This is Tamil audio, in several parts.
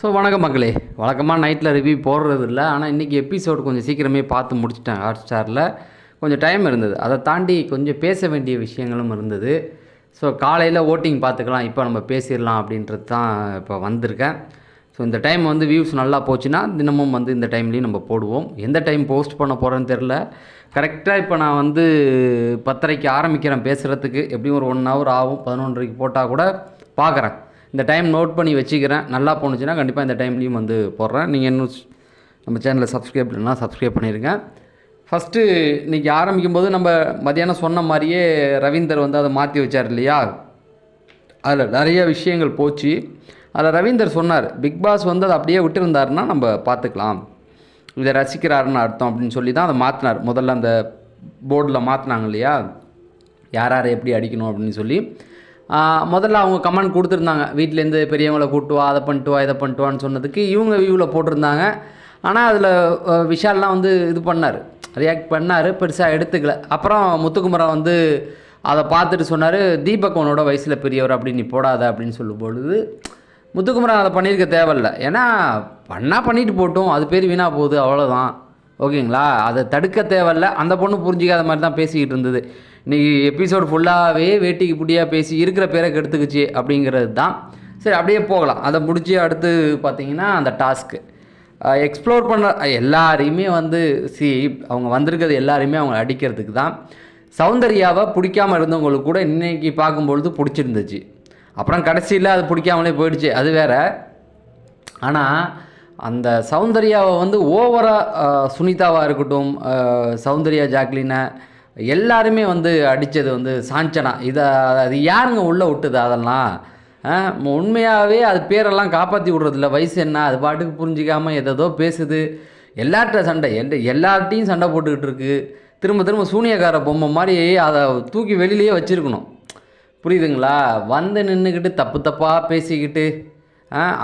ஸோ வணக்கம் மக்களே. வழக்கமாக நைட்டில் ரிவ்யூ போடுறது இல்லை ஆனால் இன்றைக்கி எபிசோடு கொஞ்சம் சீக்கிரமே பார்த்து முடிச்சிட்டேன். ஹாட் ஸ்டாரில் கொஞ்சம் டைம் இருந்தது. அதை தாண்டி கொஞ்சம் பேச வேண்டிய விஷயங்களும் இருந்தது. ஸோ காலையில் ஓட்டிங் பார்த்துக்கலாம். இப்போ நம்ம பேசிடலாம் அப்படின்றது தான் இப்போ வந்திருக்கேன். ஸோ இந்த டைம் வந்து வியூஸ் நல்லா போச்சுன்னா தினமும் வந்து இந்த டைம்லேயும் நம்ம போடுவோம். எந்த டைம் போஸ்ட் பண்ண போகிறேன்னு தெரில கரெக்டாக இப்போ நான் வந்து பத்தரைக்கு ஆரம்பிக்கிறேன் பேசுகிறதுக்கு எப்படியும் ஒரு ஒன் ஹவர் ஆகும். பதினொன்றரைக்கு போட்டால் கூட பார்க்குறேன். இந்த டைம் நோட் பண்ணி வச்சுக்கிறேன். நல்லா போணுச்சுன்னா கண்டிப்பாக இந்த டைம்லேயும் வந்து போடுறேன். நீங்கள் இன்னும் நம்ம சேனலை சப்ஸ்கிரைப் பண்ணலாம் சப்ஸ்கிரைப் பண்ணிடுங்க ஃபஸ்ட்டு இன்றைக்கி ஆரம்பிக்கும் போது நம்ம மதியானம் சொன்ன மாதிரியே ரவீந்தர் வந்து அதை மாற்றி வச்சார் இல்லையா? அதில் நிறைய விஷயங்கள் போச்சு. அதில் ரவீந்தர் சொன்னார் பிக் பாஸ் வந்து அதை அப்படியே விட்டுருந்தாருன்னா நம்ம பார்த்துக்கலாம். இதை ரசிக்கிறாருன்னு அர்த்தம் அப்படின்னு சொல்லி தான் அதை மாற்றினார் முதல்ல அந்த போர்டில் மாற்றினாங்க இல்லையா? யார் யாரை எப்படி அடிக்கணும் அப்படின்னு சொல்லி. முதல்ல அவங்க கமெண்ட் கொடுத்துருந்தாங்க. வீட்டிலேருந்து பெரியவங்கள கூட்டு வா அதை பண்ணிட்டு வா இதை பண்ணிட்டு வான்னு சொன்னதுக்கு இவங்க வியூவில் போட்டிருந்தாங்க. ஆனால் அதில் விஷால்லாம் வந்து இது பண்ணார். ரியாக்ட் பண்ணார் பெருசாக எடுத்துக்கல. அப்புறம் முத்துக்குமரன் வந்து அதை பார்த்துட்டு சொன்னார் தீபக் உன்னோட வயசில் பெரியவர் அப்படி நீ போடாத அப்படின்னு சொல்லும் பொழுது முத்துக்குமரன் அதை பண்ணியிருக்க தேவையில்ல. ஏன்னா பண்ணால் பண்ணிட்டு போட்டோம். அது பேர் வீணாக போகுது அவ்வளோதான் ஓகேங்களா? அதை தடுக்க தேவையில்ல. அந்த பொண்ணு புரிஞ்சிக்காத மாதிரி தான் பேசிக்கிட்டு இருந்தது. இன்றைக்கி எபிசோடு ஃபுல்லாகவே வேட்டிக்கு புடியாக பேசி இருக்கிற பேரை கெடுத்துக்குச்சு அப்படிங்கிறது தான். சரி அப்படியே போகலாம். அதை முடிச்சு அடுத்து பார்த்திங்கன்னா அந்த டாஸ்க்கு எக்ஸ்ப்ளோர் பண்ண எல்லாரையுமே வந்து சி அவங்க வந்திருக்கிறது எல்லாரையுமே அவங்க அடிக்கிறதுக்கு தான். சௌந்தர்யாவை பிடிக்காம இருந்தவங்களுக்கு கூட இன்றைக்கி பார்க்கும்பொழுது பிடிச்சிருந்துச்சு. அப்புறம் கடைசியில் அது பிடிக்காமலே போயிடுச்சு. அது வேற. ஆனால் அந்த சௌந்தர்யாவை வந்து ஓவராக சுனிதாவாக இருக்கட்டும் சௌந்தர்யா ஜாக்லினை எல்லாருமே வந்து அடித்தது வந்து சாஞ்சனா. இதை அது யாருங்க உள்ளே விட்டுது அதெல்லாம்? உண்மையாகவே அது பேரெல்லாம் காப்பாற்றி விட்றதில்ல. வயசு என்ன? அது பாட்டுக்கு புரிஞ்சிக்காமல் எதோ பேசுது. எல்லார்ட்ட சண்டை. எந்த எல்லார்ட்டையும் சண்டை போட்டுக்கிட்டு இருக்குது திரும்ப திரும்ப சூனியக்கார பொம்மை மாதிரி அதை தூக்கி வெளியிலேயே வச்சுருக்கணும். புரியுதுங்களா? வந்து நின்றுக்கிட்டு தப்பு தப்பாக பேசிக்கிட்டு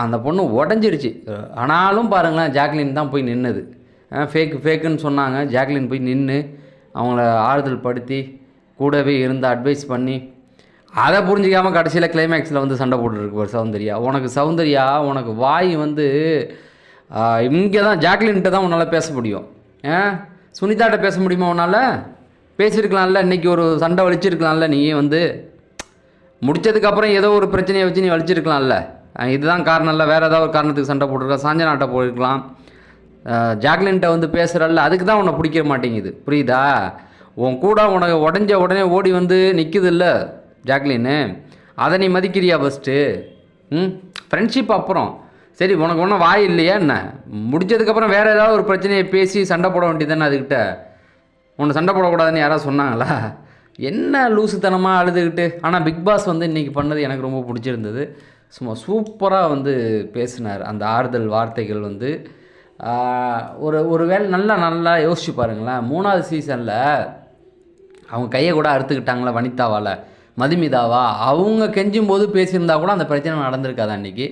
அந்த பொண்ணு உடஞ்சிருச்சு ஆனாலும் பாருங்களேன் ஜாக்லின் தான் போய் நின்னுது. ஃபேக் ஃபேக்குன்னு சொன்னாங்க. ஜாக்லின் போய் நின்று அவங்கள ஆறுதல் படுத்தி கூடவே இருந்து அட்வைஸ் பண்ணி அதை புரிஞ்சிக்காமல் கடைசியில் கிளைமேக்ஸில் வந்து சண்டை போட்டுருக்கு ஒரு சௌந்தர்யா. உனக்கு சௌந்தர்யா உனக்கு வாய் வந்து இங்கே தான் ஜாக்லின்கிட்ட தான் உன்னால் பேச முடியும். ஆ? சுனிதாட்ட பேச முடியுமா உன்னால்? பேசியிருக்கலாம்ல இன்னைக்கு ஒரு சண்டை வலிச்சிருக்கலாம்ல நீயே வந்து முடிச்சதுக்கப்புறம் ஏதோ ஒரு பிரச்சனையை வச்சு நீ வலிச்சிருக்கலாம்ல. இதுதான் காரணம் இல்லை வேறு ஏதாவது ஒரு காரணத்துக்கு சண்டை போட்டிருக்கலாம் சாஞ்சனாட்ட போயிருக்கலாம். ஜாக்லின்ட்ட வந்து பேசுகிறல்ல அதுக்கு தான் உன்னை பிடிக்க மாட்டேங்குது. புரியுதா? உன் கூட உனக்கு உடஞ்ச உடனே ஓடி வந்து நிற்குது இல்லை ஜாக்லின்னு. அதை நீ மதிக்கிறியா ஃபஸ்ட்டு ம்? ஃப்ரெண்ட்ஷிப் அப்புறம். சரி உனக்கு ஒன்றும் வாய் இல்லையா என்ன? முடிஞ்சதுக்கப்புறம் வேறு ஏதாவது ஒரு பிரச்சனையை பேசி சண்டை போட வேண்டியதானே அதுக்கிட்ட? உன்னை சண்டை போடக்கூடாதுன்னு யாராவது சொன்னாங்களா? என்ன லூசுத்தனமாக அழுதுகிட்டு. ஆனால் பிக் பாஸ் வந்து இன்றைக்கி பண்ணது எனக்கு ரொம்ப பிடிச்சிருந்தது. சும்மா சூப்பராக வந்து பேசினார். அந்த ஆறுதல் வார்த்தைகள் வந்து ஒரு ஒரு வேளை நல்லா நல்லா யோசிச்சு பாருங்களேன். மூணாவது சீசனில் அவங்க கையை கூட அறுத்துக்கிட்டாங்களா வனிதாவால்? மதுமிதாவா? அவங்க கெஞ்சும் போது பேசியிருந்தா கூட அந்த பிரச்சனை நடந்திருக்காது அன்றைக்கி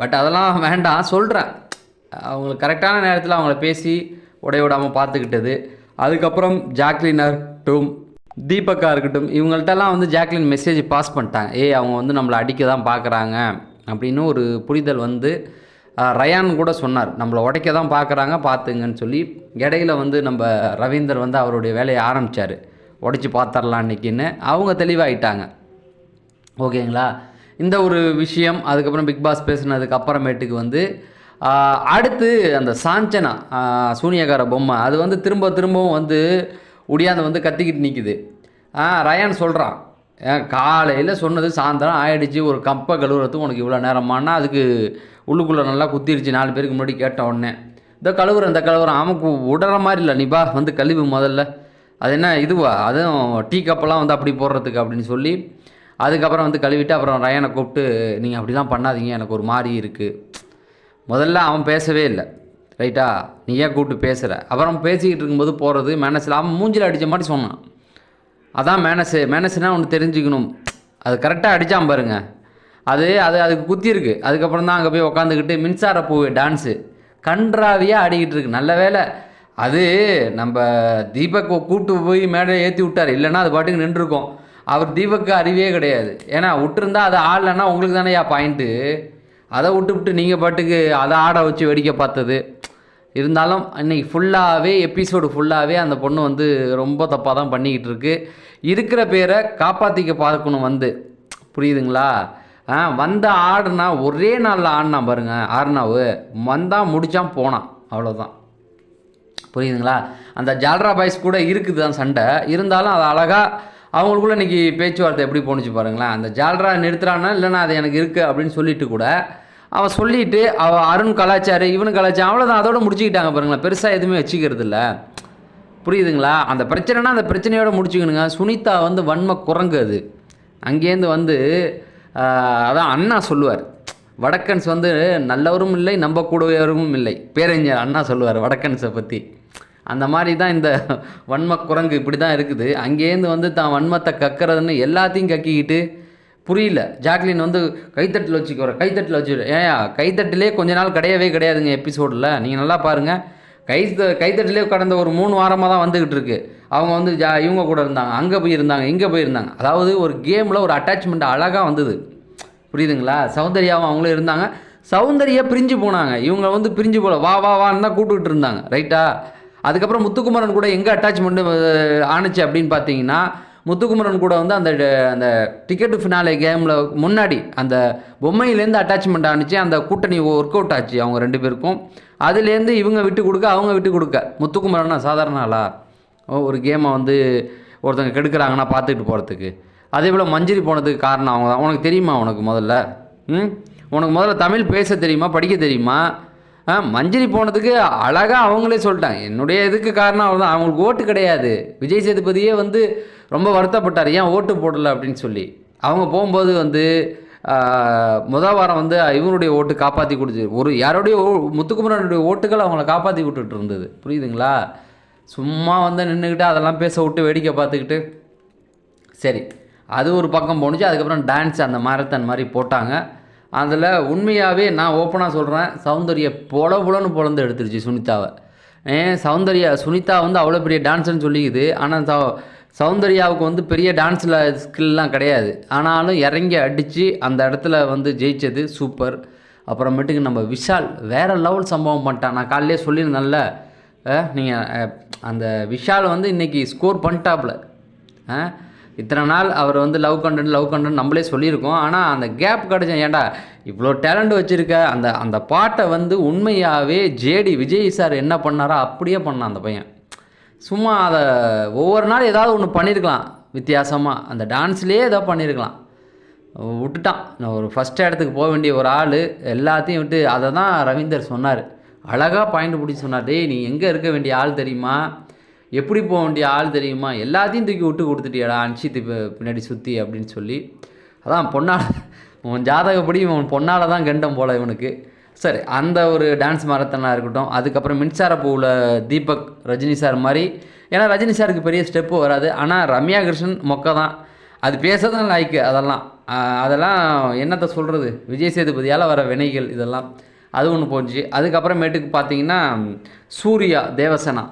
பட் அதெல்லாம் வேண்டாம் சொல்கிறேன் அவங்களுக்கு கரெக்டான நேரத்தில் அவங்கள பேசி உடைய விடாமல் பார்த்துக்கிட்டது. அதுக்கப்புறம் ஜாக்லினர் டூம் தீபக்கா இருக்கட்டும் இவங்கள்ட்டெல்லாம் வந்து ஜாக்லின் மெசேஜ் பாஸ் பண்ணிட்டாங்க. ஏய் அவங்க வந்து நம்மளை அடிக்க தான் பார்க்குறாங்க அப்படின்னு ஒரு புரிதல் வந்து ரயான் கூட சொன்னார் நம்மளை உடைக்க தான் பார்க்குறாங்க பார்த்துங்கன்னு சொல்லி இடையில வந்து நம்ம ரவீந்தர் வந்து அவருடைய வேலையை ஆரம்பித்தார் உடைச்சி பார்த்துடலாம் அன்னைக்குன்னு அவங்க தெளிவாயிட்டாங்க. ஓகேங்களா? இந்த ஒரு விஷயம் அதுக்கப்புறம் பிக் பாஸ் பேசுனதுக்கு அப்புறமேட்டுக்கு வந்து அடுத்து அந்த சாஞ்சனா சூனியகார பொம்மை அது வந்து திரும்ப திரும்பவும் வந்து உடியாந்து வந்து கத்திக்கிட்டு நிற்குது ரயான் சொல்கிறான் காலையில் சொன்னது சாயந்தரம் ஆயிடுச்சு ஒரு கப்பை கழுவுறதுக்கு உனக்கு இவ்வளோ நேரமானா அதுக்கு உள்ளுக்குள்ளே நல்லா குத்திடுச்சு நாலு பேருக்கு முன்னாடி கேட்ட உடனே. இந்த கழுவுறேன் இந்த கழுவுறேன் அவனுக்கு விடுற மாதிரி இல்லை நீ பா வந்து கழுவு முதல்ல. அது என்ன இதுவா? அதுவும் டீ கப்பெல்லாம் வந்து அப்படி போடுறதுக்கு அப்படின்னு சொல்லி அதுக்கப்புறம் வந்து கழுவிட்டு அப்புறம் ரயனை கூப்பிட்டு நீங்கள் அப்படிலாம் பண்ணாதீங்க எனக்கு ஒரு மாதிரி இருக்குது முதல்ல அவன் பேசவே இல்லை. ரைட்டா? நீ ஏன் கூப்பிட்டு பேசுகிற அப்புறம் பேசிக்கிட்டு இருக்கும்போது போகிறது மேனஸில் அவன் மூஞ்சில் அடித்த மாதிரி சொன்னான். அதான் மேனஸு மேனஸ்னா ஒன்று தெரிஞ்சுக்கணும். அது கரெக்டாக அடித்தான் பாருங்க. அது அது அதுக்கு குத்திருக்கு அதுக்கப்புறம் தான் அங்கே போய் உக்காந்துக்கிட்டு மின்சார பூ டான்ஸு கன்றாவியாக ஆடிக்கிட்டு இருக்கு. நல்ல வேலை அது நம்ம தீபக் கூப்பிட்டு போய் மேடையை ஏற்றி விட்டார். இல்லைன்னா அது பாட்டுக்கு நின்றுருக்கோம். அவர் தீபக்கு அறிவே கிடையாது. ஏன்னா விட்டுருந்தா அது ஆடலைன்னா உங்களுக்கு தானேயா பாயிண்ட்டு அதை விட்டுவிட்டு நீங்கள் பாட்டுக்கு அதை ஆட வச்சு வேடிக்கை பார்த்தது. இருந்தாலும் இன்றைக்கி ஃபுல்லாகவே எபிசோடு ஃபுல்லாகவே அந்த பொண்ணு வந்து ரொம்ப தப்பாக தான் பண்ணிக்கிட்டு இருக்கு. இருக்கிற பேரை காப்பாற்றிக்க பார்க்கணும் வந்து. புரியுதுங்களா? ஆ வந்த ஆடுனா ஒரே நாளில் ஆடினா பாருங்க ஆறுனாவு. வந்தால் முடித்தான் போனான் அவ்வளோதான் புரியுதுங்களா? அந்த ஜால்ரா பாய்ஸ் கூட இருக்குது தான் சண்டை. இருந்தாலும் அது அழகாக அவங்களுக்குள்ள இன்றைக்கி பேச்சுவார்த்தை எப்படி போணுச்சு பாருங்களேன். அந்த ஜால்ரா நிறுத்துறான்னா இல்லைனா அது எனக்கு இருக்குது அப்படின்னு சொல்லிட்டு கூட அவன் சொல்லிட்டு அவள் அருண் கலாச்சாரு இவனு கலாச்சாரம் அவ்வளோதான் அதோட முடிச்சுக்கிட்டாங்க பாருங்களேன். பெருசாக எதுவுமே வச்சுக்கிறது இல்லை புரியுதுங்களா? அந்த பிரச்சனைனா அந்த பிரச்சனையோட முடிச்சுக்கணுங்க. சுனிதா வந்து வன்ம குரங்கு அது. அங்கேருந்து வந்து அதான் அண்ணா சொல்லுவார். வடக்கன்ஸ் வந்து நல்லவரும் இல்லை நம்பக்கூடியவரும் இல்லை. பேரறிஞர் அண்ணா சொல்லுவார் வடக்கன்ஸை பற்றி அந்த மாதிரி தான் இந்த வன்ம குரங்கு இப்படி தான் இருக்குது. அங்கேருந்து வந்து தான் வன்மத்தை கக்கிறதுன்னு எல்லாத்தையும் கக்கிக்கிட்டு புரியல. ஜாக்லின் வந்து கைத்தட்டில் வச்சுக்கிற கைத்தட்டில் வச்சு ஏயா கைத்தட்டிலே கொஞ்ச நாள் கிடையவே கிடையாதுங்க எபிசோடில். நீங்கள் நல்லா பாருங்கள் கை கைத்தட்டிலே கடந்த ஒரு மூணு வாரமாக தான் வந்துக்கிட்டு இருக்கு. அவங்க வந்து ஜா இவங்க கூட இருந்தாங்க அங்கே போய் இருந்தாங்க இங்கே போய் இருந்தாங்க. அதாவது ஒரு கேமில் ஒரு அட்டாச்மெண்ட் அழகாக வந்தது. புரியுதுங்களா? சௌந்தர்யாவும் அவங்களும் இருந்தாங்க. சௌந்தர்யா பிரிஞ்சு போனாங்க. இவங்க வந்து பிரிஞ்சு போகல வா வா வான்னு தான் கூப்பிட்டுக்கிட்டு இருந்தாங்க. ரைட்டா அதுக்கப்புறம் முத்துக்குமரன் கூட எங்கே அட்டாச்மெண்ட்டு ஆணுச்சு அப்படின்னு பார்த்தீங்கன்னா முத்துக்குமரன் கூட வந்து அந்த அந்த டிக்கெட்டு ஃபினாலே கேமில் முன்னாடி அந்த பொம்மையிலேருந்து அட்டாச்மெண்ட் ஆணுச்சு அந்த கூட்டணி ஒர்க் அவுட் ஆச்சு அவங்க ரெண்டு பேருக்கும். அதுலேருந்து இவங்க விட்டு கொடுக்க அவங்க விட்டு கொடுக்க. முத்துக்குமரன்னா சாதாரண ஆளா? ஒரு கேமை வந்து ஒருத்தங்க கெடுக்கிறாங்கன்னா பார்த்துக்கிட்டு போகிறதுக்கு அதே போல் மஞ்சரி போனதுக்கு காரணம் அவங்க தான். உனக்கு தெரியுமா உனக்கு முதல்ல? ம்? உனக்கு முதல்ல தமிழ் பேச தெரியுமா? படிக்க தெரியுமா? ஆ மஞ்சரி போனதுக்கு அழகாக அவங்களே சொல்லிட்டாங்க. என்னுடைய இதுக்கு காரணம் அவர் தான் அவங்களுக்கு ஓட்டு கிடையாது. விஜய் சேதுபதியே வந்து ரொம்ப வருத்தப்பட்டார் ஏன் ஓட்டு போடலை? அப்படின்னு சொல்லி. அவங்க போகும்போது வந்து முதல் முத வாரம் வந்து இவனுடைய ஓட்டு காப்பாற்றி கொடுத்து ஒரு யாரோடைய ஓ முத்துக்குமரனுடைய ஓட்டுகள் அவங்கள காப்பாற்றி விட்டுட்டு இருந்தது. புரியுதுங்களா? சும்மா வந்து நின்றுக்கிட்டு அதெல்லாம் பேச விட்டு வேடிக்கை பார்த்துக்கிட்டு. சரி அது ஒரு பக்கம் போணுச்சு. அதுக்கப்புறம் டான்ஸ் அந்த மாரத்தான் மாதிரி போட்டாங்க. அதில் உண்மையாகவே நான் ஓப்பனாக சொல்கிறேன் சௌந்தர்ய பொல புலன்னு பொழந்து எடுத்துருச்சு சுனிதாவை. ஏன் சௌந்தர்யா சுனிதா வந்து அவ்வளோ பெரிய டான்ஸ்னு சொல்லிக்குது. ஆனால் சௌந்தர்யாவுக்கு வந்து பெரிய டான்ஸில் ஸ்கில்லாம் கிடையாது. ஆனாலும் இறங்கி அடித்து அந்த இடத்துல வந்து ஜெயித்தது சூப்பர். அப்புறமேட்டுக்கு நம்ம விஷால் வேறு லெவல் சம்பவம் பண்ணிட்டான். நான் காலையிலே சொல்லியிருந்தேன்ல நீங்கள் அந்த விஷால் வந்து இன்றைக்கி ஸ்கோர் பண்ணிட்டாப்புல. இத்தனை நாள் அவர் வந்து லவ் கண்டன் லவ் கண்டன் நம்மளே சொல்லியிருக்கோம். ஆனால் அந்த கேப் கிடச்சேன் ஏன்டா இவ்வளோ டேலண்ட் வச்சுருக்க அந்த அந்த பாட்டை வந்து உண்மையாகவே ஜேடி விஜய் சார் என்ன பண்ணாரோ அப்படியே பண்ணான் அந்த பையன். சும்மா அதை ஒவ்வொரு நாள் ஏதாவது ஒன்று பண்ணியிருக்கலாம் வித்தியாசமாக அந்த டான்ஸ்லேயே ஏதோ பண்ணியிருக்கலாம் விட்டுட்டான். நான் ஒரு ஃபஸ்ட் இடத்துக்கு போக வேண்டிய ஒரு ஆள். எல்லாத்தையும் விட்டு அதை தான் ரவீந்தர் சொன்னார். அழகாக பாயிண்ட் பிடிச்சி சொன்னார். டேய் நீ எங்கே இருக்க வேண்டிய ஆள் தெரியுமா? எப்படி போக வேண்டிய ஆள் தெரியுமா? எல்லாத்தையும் தூக்கி விட்டு கொடுத்துட்டியாடா அன்ஷித்து பின்னாடி சுற்றி அப்படின்னு சொல்லி. அதான் பொண்ணால் உன் ஜாதகப்படி இவன் பொன்னால தான் கண்டம் போல இவனுக்கு. சரி அந்த ஒரு டான்ஸ் மாரத்தனாக இருக்கட்டும் அதுக்கப்புறம் மின்சார பூவில் தீபக் ரஜினி சார் மாதிரி ஏன்னா ரஜினி சாருக்கு பெரிய ஸ்டெப்பு வராது. ஆனால் ரம்யா கிருஷ்ணன் மொக்க தான். அது பேச தான் லாய்க்கு அதெல்லாம் அதெல்லாம் என்னத்தை சொல்கிறது விஜய் சேதுபதியால் வர வினைகள் இதெல்லாம். அது ஒன்று போச்சு. அதுக்கப்புறமேட்டுக்கு பார்த்தீங்கன்னா சூர்யா தேவசேனா.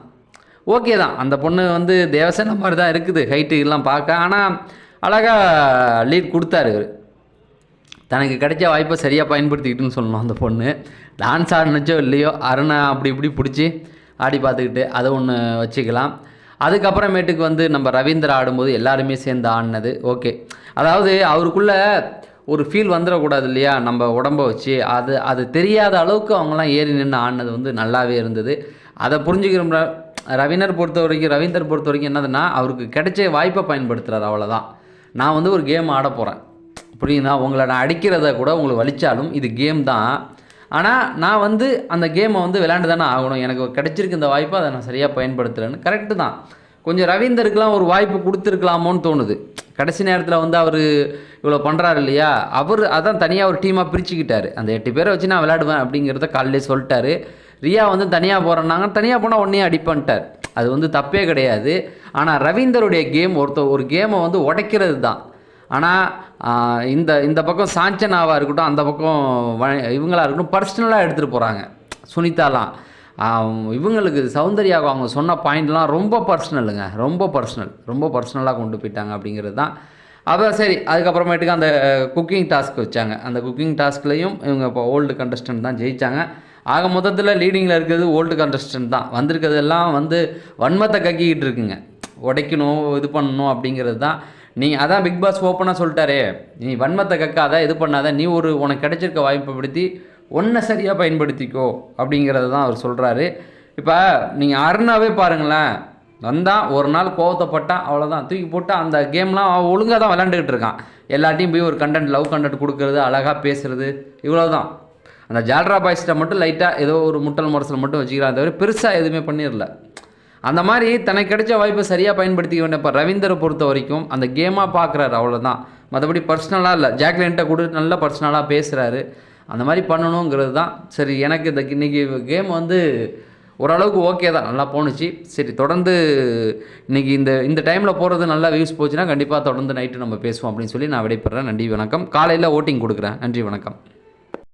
ஓகே தான். அந்த பொண்ணு வந்து தேவசேனா மாதிரி தான் இருக்குது. ஹைட்டு எல்லாம் பார்க்க. ஆனால் அழகாக லீட் கொடுத்தாரு தனக்கு கிடைச்ச வாய்ப்பை சரியாக பயன்படுத்திக்கிட்டுன்னு சொல்லணும் அந்த பொண்ணு. டான்ஸ் ஆடினுச்சோ இல்லையோ அருணை அப்படி இப்படி பிடிச்சி ஆடி பார்த்துக்கிட்டு அதை ஒன்று வச்சுக்கலாம். அதுக்கப்புறமேட்டுக்கு வந்து நம்ம ரவீந்தர் ஆடும்போது எல்லாருமே சேர்ந்து ஆடினது. ஓகே அதாவது அவருக்குள்ள ஒரு ஃபீல் வந்துடக்கூடாது இல்லையா? நம்ம உடம்ப வச்சு அது அது தெரியாத அளவுக்கு அவங்களாம் ஏறி நின்று ஆடினது வந்து நல்லாவே இருந்தது. அதை புரிஞ்சுக்கிற ரவீனர் பொறுத்த வரைக்கும் ரவீந்தர் பொறுத்த வரைக்கும் என்னதுன்னா அவருக்கு கிடைச்ச வாய்ப்பை பயன்படுத்துகிறார் அவ்வளோதான் நான் வந்து ஒரு கேம் ஆட போகிறேன் புரியுதா? உங்களை நான் அடிக்கிறத கூட உங்களுக்கு வலிச்சாலும் இது கேம் தான். ஆனால் நான் வந்து அந்த கேமை வந்து விளையாண்டு தானே ஆகணும். எனக்கு கிடச்சிருக்கு இந்த வாய்ப்பை அதை நான் சரியாக பயன்படுத்துகிறேன்னு கரெக்டு தான். கொஞ்சம் ரவீந்தருக்கெலாம் ஒரு வாய்ப்பு கொடுத்துருக்கலாமோன்னு தோணுது. கடைசி நேரத்தில் வந்து அவர் இவ்வளோ பண்ணுறாரு இல்லையா? அவர் அதான் தனியாக ஒரு டீமாக பிரிச்சுக்கிட்டார். அந்த எட்டு பேரை வச்சு நான் விளையாடுவேன் அப்படிங்கிறத காலையிலே சொல்லிட்டாரு. ரியா வந்து தனியாக போகிறேன்னாங்க தனியாக போனால் ஒன்றே அடிப்பன்ட்டார் அது வந்து தப்பே கிடையாது. ஆனால் ரவீந்தருடைய கேம் ஒருத்த ஒரு கேமை வந்து உடைக்கிறது தான். ஆனால் இந்த இந்த பக்கம் சாஞ்சனாவாக இருக்கட்டும் அந்த பக்கம் வ- இருக்கட்டும் பர்சனலாக எடுத்துகிட்டு போகிறாங்க சுனிதாலாம். இவங்களுக்கு சௌந்தர்யாவுக்கு அவங்க சொன்ன பாயிண்ட்லாம் ரொம்ப பர்சனலுங்க ரொம்ப பர்சனல் ரொம்ப பர்சனலாக கொண்டு போயிட்டாங்க அப்படிங்கிறது தான் அப்புறம் சரி அதுக்கப்புறமேட்டுக்கு அந்த குக்கிங் டாஸ்க் வச்சாங்க. அந்த குக்கிங் டாஸ்க்லேயும் இவங்க இப்போ ஓல்டு கண்டஸ்டன்ட் தான் ஜெயிச்சாங்க. ஆக மொத்தத்தில் லீடிங்கில் இருக்கிறது ஓல்டு கண்டஸ்டன்ட் தான். வந்திருக்கிறதெல்லாம் வந்து வன்மத்தை கக்கிக்கிட்டு இருக்குங்க. உடைக்கணும் இது பண்ணணும் அப்படிங்கிறது தான் நீ அதான் பிக் பாஸ் ஓப்பனாக சொல்லிட்டாரே. நீ வன்மத்தை கக்காத இது பண்ணாத நீ ஒரு உனக்கு கிடைச்சிருக்க வாய்ப்பை படுத்தி ஒன்றை சரியாக பயன்படுத்திக்கோ அப்படிங்கிறத தான் அவர் சொல்கிறாரு இப்போ நீங்கள் அருணாவே பாருங்களேன். வந்தால் ஒரு நாள் கோவத்தைப்பட்டான் அவ்வளோதான் தூக்கி போட்டு அந்த கேம்லாம் அவன் ஒழுங்காக தான் விளாண்டுக்கிட்டு இருக்கான். எல்லாத்தையும் போய் ஒரு கண்டென்ட் லவ் கண்டென்ட் கொடுக்கறது அழகாக பேசுகிறது இவ்வளோ தான் அந்த ஜால்ரா பாய்ஸ்ட்டை மட்டும் லைட்டாக ஏதோ ஒரு முட்டல் முரசல் மட்டும் வச்சுக்கிறான் தவிர பெருசாக எதுவுமே பண்ணிடல. அந்த மாதிரி தனக்கு கிடைச்ச வாய்ப்பை சரியாக பயன்படுத்திக்க வேண்டிய இப்போ ரவீந்தரை பொறுத்த வரைக்கும் அந்த கேமாக பார்க்குறாரு அவ்வளோதான் மற்றபடி பர்சனலாக இல்லை. ஜாக்லின்ட்ட கூட நல்லா பர்சனலாக பேசுகிறாரு அந்த மாதிரி பண்ணணுங்கிறது தான் சரி எனக்கு இந்த இன்னைக்கு கேம் வந்து ஓரளவுக்கு ஓகே தான். நல்லா போணுச்சு. சரி தொடர்ந்து இன்னைக்கு இந்த இந்த டைமில் போகிறது நல்லா வியூஸ் போச்சுன்னா கண்டிப்பாக தொடர்ந்து நைட்டு நம்ம பேசுவோம் அப்படின்னு சொல்லி நான் விடைபெறேன். நன்றி வணக்கம். காலையில் ஓட்டிங் கொடுக்குறேன். நன்றி வணக்கம்.